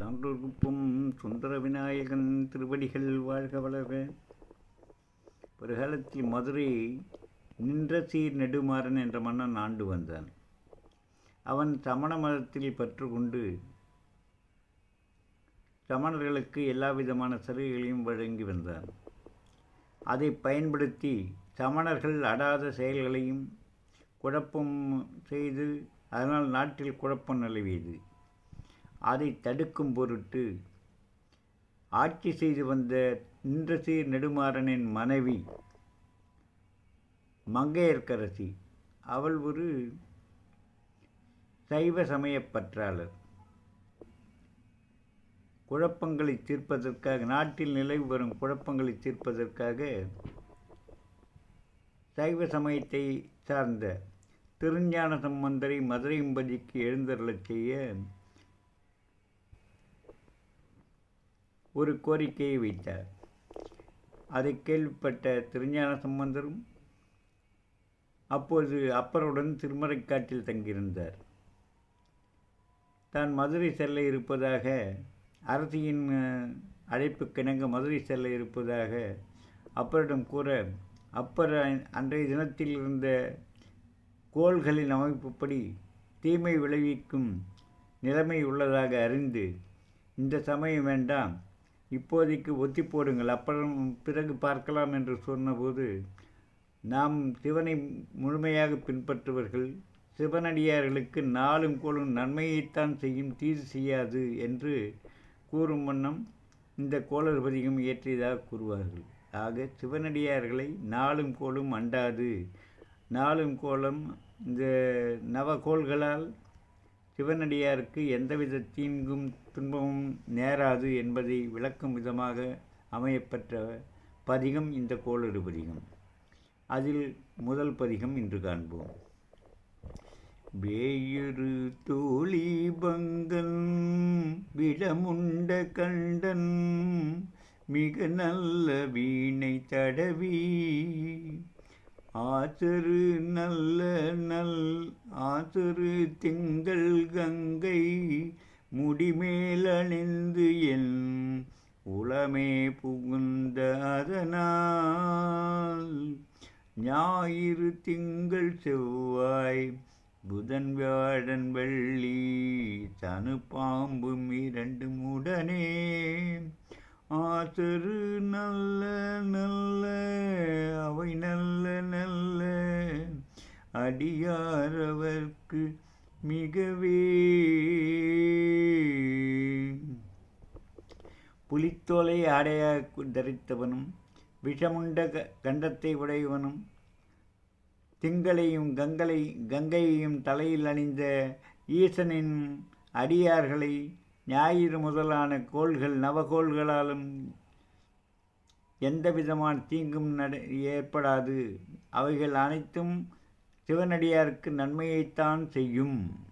தாண்டூர்குப்பம் சுந்தர விநாயகன் திருவடிகள் வாழ்க வளர்க ஒரு காலத்தில் மதுரை நின்ற சீர் நெடுமாறன் என்ற மன்னன் ஆண்டு வந்தான். அவன் சமண மதத்தில் பற்று கொண்டு சமணர்களுக்கு எல்லா விதமான சலுகைகளையும் வழங்கி வந்தான். அதை பயன்படுத்தி சமணர்கள் அடாத செயல்களையும் குழப்பம் செய்து அதனால் நாட்டில் குழப்பம் நிலவியது. அதை தடுக்கும் பொருட்டு ஆட்சி செய்து வந்த நின்றசீர் நெடுமாறனின் மனைவி மங்கையர்க்கரசி. அவள் ஒரு சைவ சமயப் பற்றாளர். குழப்பங்களை தீர்ப்பதற்காக நாட்டில் நிலவி வரும் குழப்பங்களை தீர்ப்பதற்காக சைவ சமயத்தை சார்ந்த திருஞான சம்பந்தரை மதுரையம்பதிக்கு எழுந்தருளச் செய்ய ஒரு கோரிக்கையை வைத்தார். அதை கேள்விப்பட்ட திருஞான சம்பந்தரும் அப்போது அப்பருடன் திருமறைக்காட்டில் தங்கியிருந்தார். தான் மதுரை செல்ல இருப்பதாக அரசியின் அழைப்புக்கிணங்க மதுரை செல்ல இருப்பதாக அப்பரிடம் கூற அப்பர் அன்றைய தினத்தில் இருந்த கோள்களின் அமைப்புப்படி தீமை விளைவிக்கும் நிலைமை உள்ளதாக அறிந்து இந்த சமயம் வேண்டாம் இப்போதைக்கு ஒத்தி போடுங்கள் அப்புறம் பிறகு பார்க்கலாம் என்று சொன்னபோது நாம் சிவனை முழுமையாக பின்பற்றுவர்கள் சிவனடியார்களுக்கு நாளும் கோளும் நன்மையைத்தான் செய்யும் தீது செய்யாது என்று கூறும் வண்ணம் இந்த கோளர் பதிகம் இயற்றியதாக கூறுவார்கள். ஆக சிவனடியார்களை நாளும் கோளும் அண்டாது. நாளும் கோலம் இந்த நவகோள்களால் சிவனடியாருக்கு எந்தவித தீங்கும் துன்பமும் நேராது என்பதை விளக்கும் விதமாக அமையப்பெற்ற பதிகம் இந்த கோளறு பதிகம். அதில் முதல் பதிகம் இன்று காண்போம். வேயுரு தோழி பங்கன் விடமுண்ட கண்டன் மிக நல்ல வீணை தடவி ஆசரு நல்ல நல் ஆசரு திங்கள் கங்கை முடிமேலணிந்து என் உளமே புகுந்த அதனால். ஞாயிறு திங்கள் செவ்வாய் புதன் வியாழன் வெள்ளி தனு பாம்பும் இரண்டு உடனே. ஆசரு நல்ல அடியாரவர்க்கு மிகவே. புலித்தோலை ஆடையாக தரித்தவனும் விஷமுண்ட கண்டத்தை உடையவனும் திங்களையும் கங்களை கங்கையையும் தலையில் அணிந்த ஈசனின் அடியார்களை ஞாயிறு முதலான கோள்கள் நவகோள்களாலும் எந்த விதமான தீங்கும் நட ஏற்படாது. அவைகள் அனைத்தும் சிவனடியாருக்கு நன்மையைத்தான் செய்யும்.